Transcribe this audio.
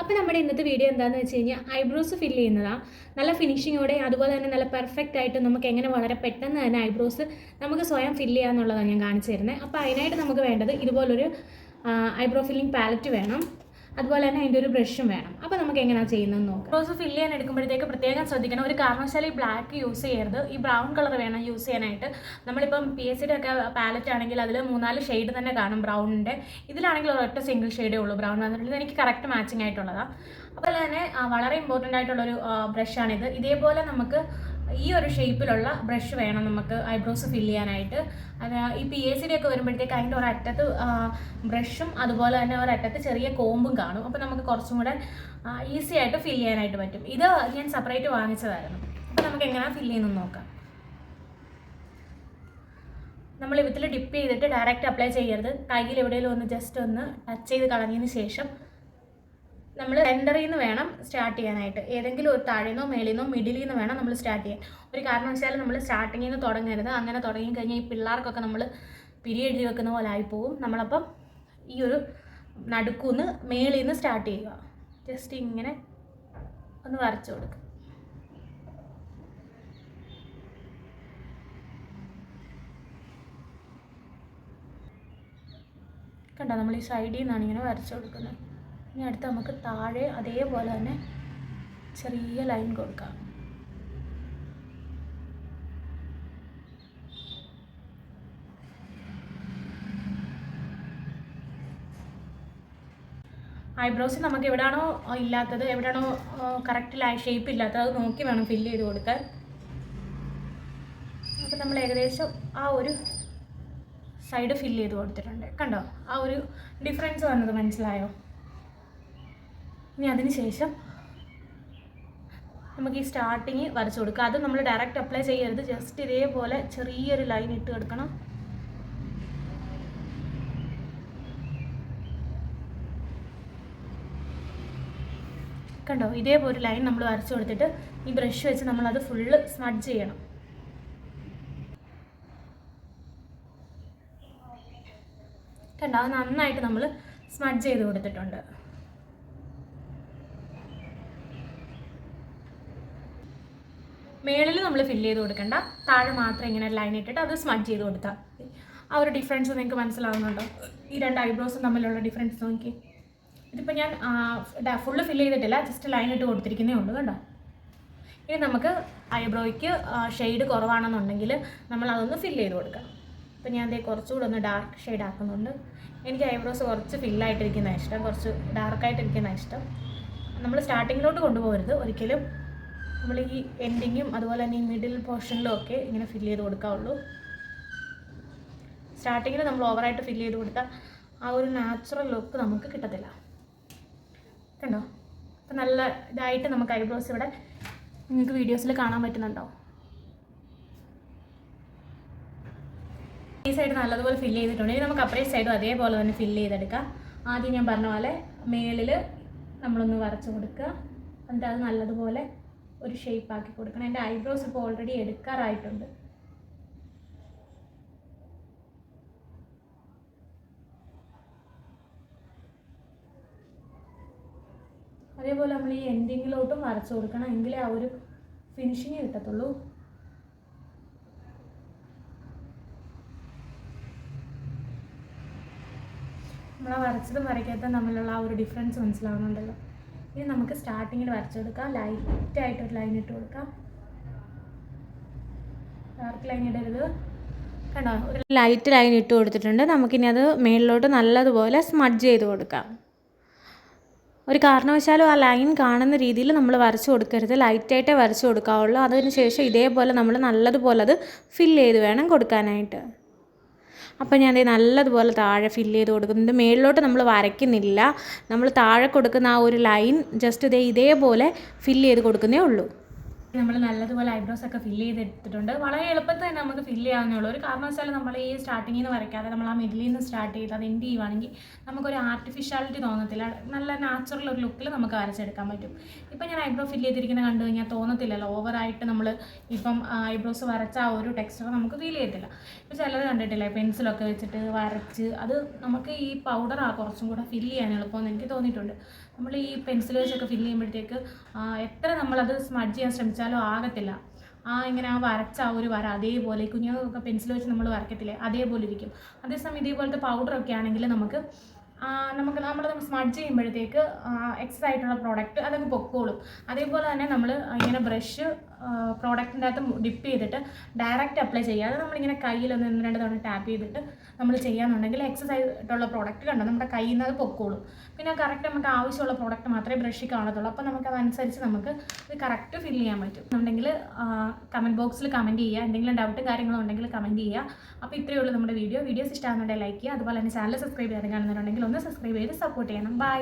അപ്പോൾ നമ്മുടെ ഇന്നത്തെ വീഡിയോ എന്താണെന്ന് വെച്ച് കഴിഞ്ഞാൽ ഐബ്രോസ് ഫില്ല് ചെയ്യുന്നതാണ് നല്ല ഫിനിഷിങ്ങോടെ അതുപോലെ തന്നെ നല്ല പെർഫെക്റ്റ് ആയിട്ട് നമുക്ക് എങ്ങനെ വളരെ പെട്ടെന്ന് തന്നെ ഐബ്രോസ് നമുക്ക് സ്വയം ഫില്ല് ചെയ്യാന്നുള്ളതാണ് ഞാൻ കാണിച്ചു തരുന്നത് അപ്പോൾ അതിനായിട്ട് നമുക്ക് വേണ്ടത് ഇതുപോലൊരു ഐബ്രോ ഫില്ലിംഗ് പാലറ്റ് വേണം. അതുപോലെ തന്നെ അതിന്റെ ഒരു ബ്രഷും വേണം. അപ്പോൾ നമുക്ക് എങ്ങനെയാണ് ചെയ്യുന്നത് നോക്കാം. റോസ് ഫില്ല് ചെയ്യാൻ എടുക്കുമ്പോഴത്തേക്ക് പ്രത്യേകം ശ്രദ്ധിക്കണം. ഒരു കാരണവശാലും ഈ ബ്ലാക്ക് യൂസ് ചെയ്യരുത്. ഈ ബ്രൗൺ കളർ വേണം യൂസ് ചെയ്യാനായിട്ട്. നമ്മളിപ്പം പി എസ് സിയുടെ ഒക്കെ പാലറ്റ് ആണെങ്കിൽ അതിൽ മൂന്നാൽ ഷെയ്ഡ് തന്നെ കാണും ബ്രൗണിന്റെ ഇതിലാണെങ്കിൽ ഒരൊറ്റ സിംഗിൾ ഷെയ്ഡേ ഉള്ളൂ ബ്രൗൺ വന്നിട്ടുള്ളത് എനിക്ക് കറക്റ്റ് മാച്ചിങ് ആയിട്ടുള്ളതാണ് അതുപോലെ തന്നെ വളരെ ഇമ്പോർട്ടന്റ് ആയിട്ടുള്ളൊരു ബ്രഷാണിത് ഇതേപോലെ നമുക്ക് ഈ ഒരു ഷേപ്പിലുള്ള ബ്രഷ് വേണം നമുക്ക് ഐബ്രോസ് ഫില്ല് ചെയ്യാനായിട്ട്. അത് ഈ പി എസ് സിയുടെ ഒക്കെ വരുമ്പോഴത്തേക്ക് അതിന്റെ ഒരറ്റത്ത് ബ്രഷും അതുപോലെ തന്നെ ഒരറ്റത്ത് ചെറിയ കോമ്പും കാണും. അപ്പോൾ നമുക്ക് കുറച്ചും കൂടെ ഈസി ആയിട്ട് ഫില്ല് ചെയ്യാനായിട്ട് പറ്റും. ഇത് ഞാൻ സെപ്പറേറ്റ് വാങ്ങിച്ചതായിരുന്നു. അപ്പോൾ നമുക്ക് എങ്ങനെയാണ് ഫില്ല് ചെയ്യുന്നത് നോക്കാം. നമ്മൾ വിത്തിൽ ഡിപ്പ് ചെയ്തിട്ട് ഡയറക്റ്റ് അപ്ലൈ ചെയ്യരുത്. കയ്യിൽ എവിടെയെങ്കിലും ഒന്ന് ജസ്റ്റ് ഒന്ന് ടച്ച് ചെയ്ത് കളഞ്ഞതിന് ശേഷം നമ്മൾ സെന്ററിൽ നിന്ന് വേണം സ്റ്റാർട്ട് ചെയ്യാനായിട്ട്. ഏതെങ്കിലും ഒരു താഴെന്നോ മേളിൽ നിന്നോ മിഡിലിൽ നിന്ന് വേണം നമ്മൾ സ്റ്റാർട്ട് ചെയ്യാൻ. ഒരു കാരണം കാരണവശാലും നമ്മൾ സ്റ്റാർട്ടിങ്ങിൽ നിന്ന് തുടങ്ങരുത്. അങ്ങനെ തുടങ്ങി കഴിഞ്ഞാൽ ഈ പിള്ളേർക്കൊക്കെ നമ്മൾ പിരിയെഴുതി വെക്കുന്ന പോലെ ആയിപ്പോവും. നമ്മളപ്പം ഈ ഒരു നടുക്കുന്ന് മേളിൽ നിന്ന് സ്റ്റാർട്ട് ചെയ്യുക. ജസ്റ്റ് ഇങ്ങനെ ഒന്ന് വരച്ചു കൊടുക്കുക കണ്ടോ? നമ്മൾ ഈ സൈഡിൽ നിന്നാണ് ഇങ്ങനെ വരച്ചു കൊടുക്കുന്നത്. ഇനി അടുത്ത് നമുക്ക് താഴെ അതേപോലെ തന്നെ ചെറിയ ലൈൻ കൊടുക്കാം. ഐബ്രോസ് നമുക്ക് എവിടെയാണോ ഇല്ലാത്തത് എവിടെയാണോ കറക്റ്റ് ലൈ ഷേപ്പ് ഇല്ലാത്തത് അത് നോക്കി വേണം ഫില്ല് ചെയ്ത് കൊടുക്കാൻ. അപ്പോൾ നമ്മൾ ഏകദേശം ആ ഒരു സൈഡ് ഫില്ല് ചെയ്ത് കൊടുത്തിട്ടുണ്ട്. കണ്ടോ? ആ ഒരു ഡിഫറൻസ് വന്നത് മനസ്സിലായോ? ഇനി അതിന് ശേഷം നമുക്ക് ഈ സ്റ്റാർട്ടിങ് വരച്ചു കൊടുക്കുക അത് നമ്മൾ ഡയറക്റ്റ് അപ്ലൈ ചെയ്യരുത്. ജസ്റ്റ് ഇതേപോലെ ചെറിയൊരു ലൈൻ ഇട്ട് കൊടുക്കണം. കണ്ടോ? ഇതേപോലെ ലൈൻ നമ്മൾ വരച്ചു കൊടുത്തിട്ട് ഈ ബ്രഷ് വെച്ച് നമ്മളത് ഫുള്ള് സ്മഡ് ചെയ്യണം. കണ്ടോ? അത് നന്നായിട്ട് നമ്മൾ സ്മഡ് ചെയ്ത് കൊടുത്തിട്ടുണ്ട്. മേളിൽ നമ്മൾ ഫില്ല് ചെയ്ത് കൊടുക്കണ്ട. താഴെ മാത്രം ഇങ്ങനെ ലൈൻ ഇട്ടിട്ട് അത് സ്മഡ്ജ് ചെയ്ത് കൊടുത്താൽ ആ ഒരു ഡിഫറൻസ് നിങ്ങൾക്ക് മനസ്സിലാവുന്നുണ്ടോ? ഈ രണ്ട് ഐബ്രോസും തമ്മിലുള്ള ഡിഫറൻസ് നോക്കി. ഇതിപ്പോൾ ഞാൻ ഫുള്ള് ഫില്ല് ചെയ്തിട്ടില്ല. ജസ്റ്റ് ലൈൻ ഇട്ട് കൊടുത്തിരിക്കുന്നേ ഉള്ളൂ കണ്ടോ? ഇനി നമുക്ക് ഐബ്രോയ്ക്ക് ഷെയ്ഡ് കുറവാണെന്നുണ്ടെങ്കിൽ നമ്മൾ അതൊന്ന് ഫില്ല് ചെയ്ത് കൊടുക്കാം. ഇപ്പം ഞാൻ ദേ കുറച്ചുകൂടെ ഒന്ന് ഡാർക്ക് ഷെയ്ഡ് ആക്കുന്നുണ്ട്. എനിക്ക് ഐബ്രോസ് കുറച്ച് ഫില്ലായിട്ടിരിക്കുന്ന ഇഷ്ടം. കുറച്ച് ഡാർക്കായിട്ടിരിക്കുന്ന ഇഷ്ടം. നമ്മൾ സ്റ്റാർട്ടിങ്ങിലോട്ട് കൊണ്ടുപോകരുത്. ഒരിക്കലും നമ്മൾ ഈ എൻഡിങ്ങും അതുപോലെ തന്നെ ഈ മിഡിൽ പോർഷനിലും ഒക്കെ ഇങ്ങനെ ഫില്ല് ചെയ്ത് കൊടുക്കാവുള്ളൂ. സ്റ്റാർട്ടിങ്ങിൽ നമ്മൾ ഓവറായിട്ട് ഫില്ല് ചെയ്ത് കൊടുത്താൽ ആ ഒരു നാച്ചുറൽ ലുക്ക് നമുക്ക് കിട്ടത്തില്ല. കണ്ടോ? അപ്പം നല്ല ഇതായിട്ട് നമുക്ക് ഐബ്രോസ് ഇവിടെ നിങ്ങൾക്ക് വീഡിയോസിൽ കാണാൻ പറ്റുന്നുണ്ടോ? ഈ സൈഡ് നല്ലതുപോലെ ഫില്ല് ചെയ്തിട്ടുണ്ട്. ഇനി നമുക്ക് അപ്പറേ സൈഡും അതേപോലെ തന്നെ ഫില്ല് ചെയ്തെടുക്കാം. ആദ്യം ഞാൻ പറഞ്ഞ പോലെ മേളിൽ നമ്മളൊന്ന് വരച്ച് കൊടുക്കുക. എന്നിട്ട് അത് നല്ലതുപോലെ ഒരു ഷേപ്പ് ആക്കി കൊടുക്കണം. എന്റെ ഐബ്രോസ് ഇപ്പോൾ ഓൾറെഡി എടുക്കാറായിട്ടുണ്ട്. അതേപോലെ നമ്മൾ ഈ എൻഡിങ്ങിലോട്ടും വരച്ചു കൊടുക്കണം. എങ്കിലേ ആ ഒരു ഫിനിഷിങ് കിട്ടത്തുള്ളൂ. നമ്മൾ വരച്ചതും വരയ്ക്കാത്തതും തമ്മിലുള്ള ആ ഒരു ഡിഫറൻസ് മനസ്സിലാവുന്നുണ്ടല്ലോ. ഇനി നമുക്ക് സ്റ്റാർട്ടിങ്ങിൽ വരച്ചെടുക്കാം. ലൈറ്റായിട്ട് ഒരു ലൈൻ ഇട്ട് കൊടുക്കാം. ഡാർക്ക് ലൈൻ ഇടരുത്. കണ്ടോ? ഒരു ലൈറ്റ് ലൈൻ ഇട്ട് കൊടുത്തിട്ടുണ്ട്. നമുക്കിനി അത് മേളിലോട്ട് നല്ലതുപോലെ സ്മഡ്ജ് ചെയ്ത് കൊടുക്കാം. ഒരു കാരണവശാലും ആ ലൈൻ കാണുന്ന രീതിയിൽ നമ്മൾ വരച്ചു കൊടുക്കരുത്. ലൈറ്റായിട്ടേ വരച്ചു കൊടുക്കാവുള്ളൂ. അതിന് ശേഷം ഇതേപോലെ നമ്മൾ നല്ലതുപോലെ അത് ഫില്ല് ചെയ്ത് വേണം കൊടുക്കാനായിട്ട്. അപ്പോൾ ഞാൻ നല്ലതുപോലെ താഴെ ഫില്ല് ചെയ്ത് കൊടുക്കുന്നുണ്ട് മേളിലോട്ട് നമ്മൾ വരയ്ക്കുന്നില്ല. നമ്മൾ താഴെ കൊടുക്കുന്ന ആ ഒരു ലൈൻ ജസ്റ്റ് ഇതേ ഇതേപോലെ ഫില്ല് ചെയ്ത് കൊടുക്കുന്നേ ഉള്ളൂ. നമ്മൾ നല്ലതുപോലെ ഐബ്രോസ് ഒക്കെ ഫില്ല് ചെയ്തെടുത്തിട്ടുണ്ട്. വളരെ എളുപ്പത്തിൽ തന്നെ നമുക്ക് ഫില്ല് ചെയ്യാവുന്നുള്ളൂ ഒരു കാരണം വെച്ചാൽ നമ്മൾ ഈ സ്റ്റാർട്ടിങ്ങിൽ നിന്ന് വരയ്ക്കാതെ നമ്മൾ ആ മിഡിലിൽ നിന്ന് സ്റ്റാർട്ട് ചെയ്ത് അത് എൻഡ് ചെയ്യുവാണെങ്കിൽ നമുക്കൊരു ആർട്ടിഫിഷ്യാലിറ്റി തോന്നത്തില്ല. നല്ല നാച്ചുറൽ ഒരു ലുക്കിൽ നമുക്ക് വരച്ചെടുക്കാൻ പറ്റും. ഇപ്പം ഞാൻ ഐബ്രോ ഫില്ല് ചെയ്തിരിക്കുന്ന കണ്ടു കഴിഞ്ഞാൽ തോന്നത്തില്ലല്ലോ. ഓവറായിട്ട് നമ്മൾ ഇപ്പം ഐബ്രോസ് വരച്ച ആ ഒരു ടെക്സ്ചർ നമുക്ക് ഫീൽ ചെയ്യത്തില്ല. ഇപ്പം ചിലത് കണ്ടിട്ടില്ലേ പെൻസിലൊക്കെ വെച്ചിട്ട് വരച്ച് അത് നമുക്ക് ഈ പൗഡർ ആ കുറച്ചും കൂടെ ഫില്ല് ചെയ്യാൻ എളുപ്പമെന്ന് എനിക്ക് തോന്നിയിട്ടുണ്ട്. നമ്മൾ ഈ പെൻസിൽ വെച്ചൊക്കെ ഫില്ല് ചെയ്യുമ്പോഴത്തേക്ക് എത്ര നമ്മളത് സ്മഡ്ജ് ചെയ്യാൻ ശ്രമിച്ചാലും ആകത്തില്ല. ആ ഇങ്ങനെ ആ വരച്ച ആ ഒരു വര അതേപോലെ കുഞ്ഞുങ്ങൾക്കൊക്കെ പെൻസിൽ വെച്ച് നമ്മൾ വരയ്ക്കത്തില്ലേ അതേപോലെ ഇരിക്കും. അതേസമയം ഇതേപോലത്തെ പൗഡറൊക്കെ ആണെങ്കിൽ നമുക്ക് നമുക്ക് നമ്മൾ സ്മഡ്ജ് ചെയ്യുമ്പോഴത്തേക്ക് എക്സസ് ആയിട്ടുള്ള പ്രോഡക്റ്റ് അതൊക്കെ പൊക്കോളും. അതേപോലെ തന്നെ നമ്മൾ ഇങ്ങനെ ബ്രഷ് പ്രോഡക്റ്റിന്റെ അകത്ത് ഡിപ്പ് ചെയ്തിട്ട് ഡയറക്റ്റ് അപ്ലൈ ചെയ്യാതെ നമ്മളിങ്ങനെ കയ്യിലൊന്ന് ഒന്ന് രണ്ട് തവണ ടാപ്പ് ചെയ്തിട്ട് നമ്മൾ ചെയ്യാന്നുണ്ടെങ്കിൽ എക്സസൈസ് ആയിട്ടുള്ള പ്രോഡക്റ്റ് കണ്ടോ? നമ്മുടെ കയ്യിൽ നിന്ന് അത് പൊക്കോളും. പിന്നെ കറക്റ്റ് നമുക്ക് ആവശ്യമുള്ള പ്രോഡക്റ്റ് മാത്രമേ ബ്രഷിൽ കാണത്തുള്ളൂ. അപ്പോൾ നമുക്ക് അതനുസരിച്ച് നമുക്ക് ഇത് കറക്റ്റ് ഫില്ല് ചെയ്യാൻ പറ്റും. എന്നുണ്ടെങ്കിൽ കമന്റ് ബോക്സിൽ കമന്റ് ചെയ്യുക. എന്തെങ്കിലും ഡൗട്ടും കാര്യങ്ങളും ഉണ്ടെങ്കിൽ കമന്റ് ചെയ്യുക. അപ്പോൾ ഇത്രയേ ഉള്ളൂ നമ്മുടെ വീഡിയോ വീഡിയോസ് ഇഷ്ടമാകുന്നുണ്ടെങ്കിൽ ലൈക്ക് ചെയ്യുക. അതുപോലെ തന്നെ ചാനൽ സബ്സ്ക്രൈബ് ചെയ്യാൻ കാണുന്നുണ്ടെങ്കിൽ ഒന്ന് സബ്സ്ക്രൈബ് ചെയ്ത് സപ്പോർട്ട് ചെയ്യണം. ബൈ